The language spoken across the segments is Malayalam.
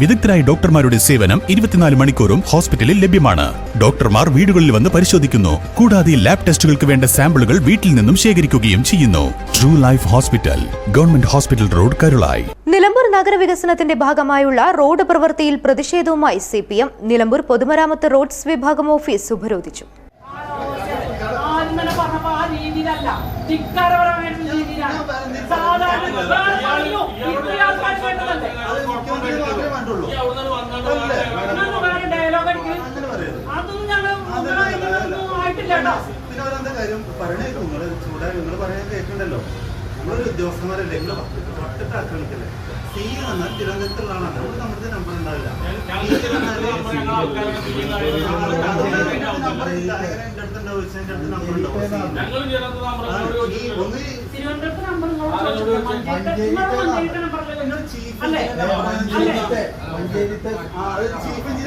വിദഗ്ധരായ ഡോക്ടർമാരുടെ സേവനം ഇരുപത്തിനാല് മണിക്കൂറും ഹോസ്പിറ്റലിൽ ലഭ്യമാണ്. ഡോക്ടർമാർ വീടുകളിൽ വന്ന് പരിശോധിക്കുന്നു. കൂടാതെ ലാബ് ടെസ്റ്റുകൾക്ക് വേണ്ട സാമ്പിളുകൾ വീട്ടിൽ നിന്നും ശേഖരിക്കുകയും ചെയ്യുന്നു. True life hospital government hospital road Karulai Nilambur നഗരവികസനത്തിന്റെ ഭാഗമായുള്ള റോഡ് പ്രവൃത്തിയിൽ പ്രതിഷേധവുമായി സി പി എം നിലമ്പൂർ പൊതുമരാമത്ത് റോഡ്സ് വിഭാഗം ഓഫീസ് ഉപരോധിച്ചു. രീതിയിലല്ല. അടിക്കും അതൊന്നും ഞങ്ങൾ ആയിട്ടില്ല കേട്ടോ പിന്നെ അവരെന്താ കാര്യം? പറയണേ നിങ്ങൾ ചൂടാ നിങ്ങൾ പറയാൻ കേൾക്കണ്ടല്ലോ നമ്മളൊരു ഉദ്യോഗസ്ഥന്മാരല്ലേ? നിങ്ങൾ പട്ടിട്ട് ആക്രമിക്കല്ലേ സി വന്നാൽ തിരുവനന്തപുരത്തുള്ള ആളാണ് അവിടെ നമ്മുടെ നമ്പർ ഉണ്ടാവില്ല. നമ്പർ ഇല്ല അങ്ങനെ എന്റെ അടുത്ത് ഉണ്ടാവും എന്റെ അടുത്ത് നമ്പർ ഉണ്ടാവും ഒന്ന് തിരുവനന്തപുരത്ത് നമ്പർ മഞ്ചേരിത്തെ ചീഫ് അല്ലേ?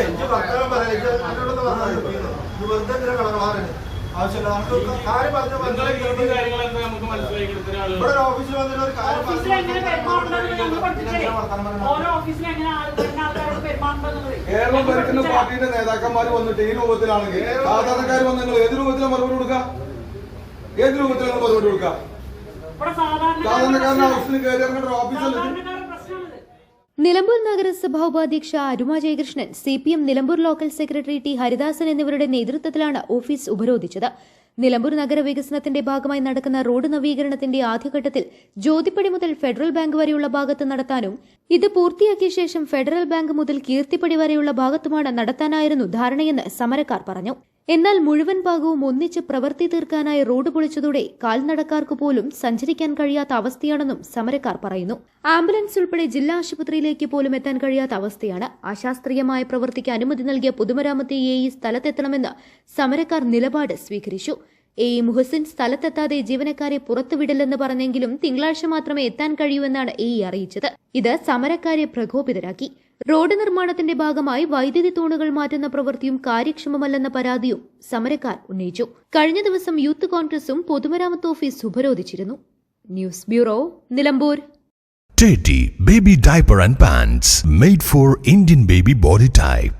എഞ്ചിനീയർ ഓഫീസിൽ വന്നിട്ട് ഒരു കാര്യം ഓഫീസിൽ എങ്ങനെ പെരുമാറേണ്ടതെന്ന് ഞങ്ങൾ പഠിപ്പിച്ചേ. ഓരോ ഓഫീസിൽ എങ്ങനെ ആൾക്കാരോട് കേരളം ഭരിക്കുന്ന പാർട്ടിയുടെ നേതാക്കന്മാർ വന്നിട്ട് ഈ രൂപത്തിലാണെങ്കിൽ സാധാരണക്കാർ വന്ന് നിങ്ങൾ ഏത് രൂപത്തിലാണ് മറുപടി കൊടുക്കുക? ഏത് രൂപത്തിലാണ് മറുപടി കൊടുക്കുക? നിലമ്പൂർ നഗരസഭാ ഉപാധ്യക്ഷ Aruma Jayakrishnan C P M Nilambur local secretary T Haridasan എന്നിവരുടെ നേതൃത്വത്തിലാണ് ഓഫീസ് ഉപരോധിച്ചത്. നിലമ്പൂർ നഗര നഗരവികസനത്തിന്റെ ഭാഗമായി നടക്കുന്ന റോഡ് നവീകരണത്തിന്റെ ആദ്യഘട്ടത്തിൽ ജ്യോതിപ്പടി മുതൽ ഫെഡറൽ ബാങ്ക് വരെയുള്ള ഭാഗത്ത് നടത്താനും ഇത് പൂർത്തിയാക്കിയ ശേഷം ഫെഡറൽ ബാങ്ക് മുതൽ കീർത്തിപ്പടി വരെയുള്ള ഭാഗത്തുമാണ് നടത്താനായിരുന്നു ധാരണയെന്ന് സമരക്കാർ പറഞ്ഞു. എന്നാൽ മുഴുവൻ ഭാഗവും ഒന്നിച്ച് പ്രവർത്തി തീർക്കാനായി റോഡ് പൊളിച്ചതോടെ കാൽനടക്കാർക്ക് പോലും സഞ്ചരിക്കാൻ കഴിയാത്ത അവസ്ഥയാണെന്നും സമരക്കാർ പറയുന്നു. ആംബുലൻസ് ഉൾപ്പെടെ ജില്ലാ ആശുപത്രിയിലേക്ക് പോലും എത്താൻ കഴിയാത്ത അവസ്ഥയാണ്. അശാസ്ത്രീയമായ പ്രവൃത്തിക്ക് അനുമതി നൽകിയ പൊതുമരാമത്ത് എ ഇ സ്ഥലത്തെത്തണമെന്ന് സമരക്കാർ നിലപാട് സ്വീകരിച്ചു. എ. മുഹസിൻ സ്ഥലത്തെത്താതെ ജീവനക്കാരെ പുറത്തുവിടില്ലെന്ന് പറഞ്ഞെങ്കിലും തിങ്കളാഴ്ച മാത്രമേ എത്താൻ കഴിയൂ എന്നാണ് എ അറിയിച്ചത്. ഇത് സമരക്കാരെ പ്രകോപിതരാക്കി. റോഡ് നിർമ്മാണത്തിന്റെ ഭാഗമായി വൈദ്യുതി തൂണുകൾ മാറ്റുന്ന പ്രവൃത്തിയും കാര്യക്ഷമമല്ലെന്ന പരാതിയും സമരക്കാർ ഉന്നയിച്ചു. കഴിഞ്ഞ ദിവസം യൂത്ത് കോൺഗ്രസും പൊതുമരാമത്ത് office ഉപരോധിച്ചിരുന്നു. News bureau Nilambur. Teddy Baby Diaper and Pants made for Indian baby body type.